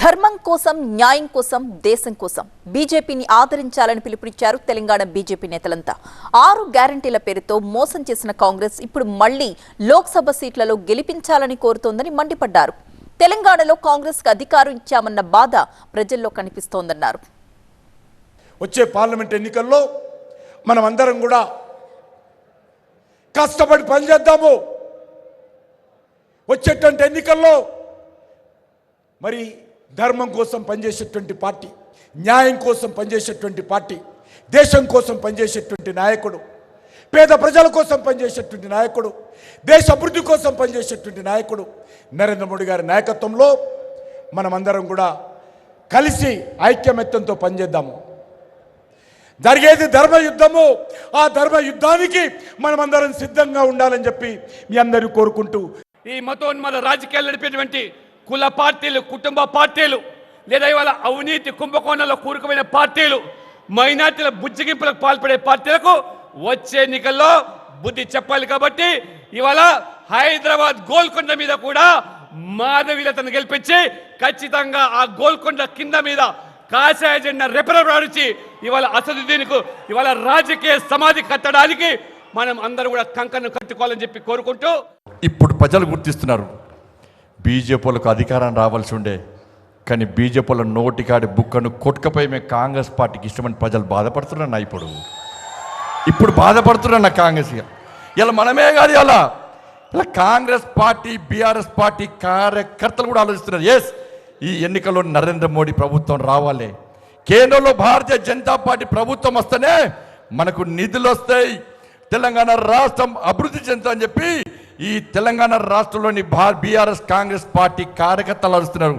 ధర్మం కోసం న్యాయం కోసం దేశం కోసం బీజేపీని ఆదరించాలని పిలుపునిచ్చారు తెలంగాణ బీజేపీ నేతలంతా. ఆరు గ్యారంటీల పేరుతో మోసం చేసిన కాంగ్రెస్ ఇప్పుడు మళ్ళీ లోక్సభ సీట్లలో గెలిపించాలని కోరుతోందని మండిపడ్డారు. తెలంగాణలో కాంగ్రెస్కు అధికారం ఇచ్చామన్న బాధ ప్రజల్లో కనిపిస్తోందన్నారు. వచ్చే పార్లమెంట్ ఎన్నికల్లో మనమందరం కూడా కష్టపడి పనిచేద్దాము. వచ్చేటువంటి ఎన్నికల్లో మరి ధర్మం కోసం పనిచేసేటువంటి పార్టీ న్యాయం కోసం పనిచేసేటువంటి పార్టీ దేశం కోసం పనిచేసేటువంటి నాయకుడు పేద ప్రజల కోసం పనిచేసేటువంటి నాయకుడు దేశ అభివృద్ధి కోసం పనిచేసేటువంటి నాయకుడు నరేంద్ర మోడీ గారి నాయకత్వంలో మనమందరం కూడా కలిసి ఐక్యమత్యంతో పనిచేద్దాము. జరిగేది ధర్మ యుద్ధము ఆ ధర్మ యుద్ధానికి మనమందరం సిద్ధంగా ఉండాలని చెప్పి మీ అందరూ కోరుకుంటూ ఈ మతోన్మాద రాజకీయాలు నడిపేటువంటి కుల పార్టీలు కుటుంబ పార్టీలు లేదా ఇవాళ అవినీతి కుంభకోణంలో కూరుకుపోయిన పార్టీలు మైనార్టీల బుజ్జగింపులకు పాల్పడే పార్టీలకు వచ్చే ఎన్నికల్లో బుద్ధి చెప్పాలి కాబట్టి ఇవాళ హైదరాబాద్ గోల్కొండ మీద కూడా మాధవీలతను గెలిపించి ఖచ్చితంగా ఆ గోల్కొండ కింద మీద కాషాయ జెండా రెపరెపలాడించి ఇవాళ అసదుద్దీన్కు ఇవాళ రాజకీయ సమాధి కట్టడానికి మనం అందరూ కూడా కంకణం కట్టుకోవాలని చెప్పి కోరుకుంటూ ఇప్పుడు ప్రజలు గుర్తిస్తున్నారు. బీజేపీలకు అధికారం రావాల్సి ఉండే. కానీ బీజేపీల నోటికాడి బుక్కను కొట్టుకపోయి మేము కాంగ్రెస్ పార్టీకి ఇష్టమని ప్రజలు బాధపడుతున్నా ఇప్పుడు. ఇప్పుడు బాధపడుతున్నా కాంగ్రెస్ ఇలా మనమే కాదు ఇలా. ఇలా కాంగ్రెస్ పార్టీ బీఆర్ఎస్ పార్టీ కార్యకర్తలు కూడా ఆలోచిస్తున్నారు. ఎస్ ఈ ఎన్నికల్లో నరేంద్ర మోడీ ప్రభుత్వం రావాలి. కేంద్రంలో భారతీయ జనతా పార్టీ ప్రభుత్వం వస్తేనే మనకు నిధులు వస్తాయి. తెలంగాణ రాష్ట్రం అభివృద్ధి చెందుతా అని చెప్పి ఈ తెలంగాణ రాష్ట్రంలోని బీఆర్ఎస్ కాంగ్రెస్ పార్టీ కార్యకర్తలు అరుస్తున్నారు.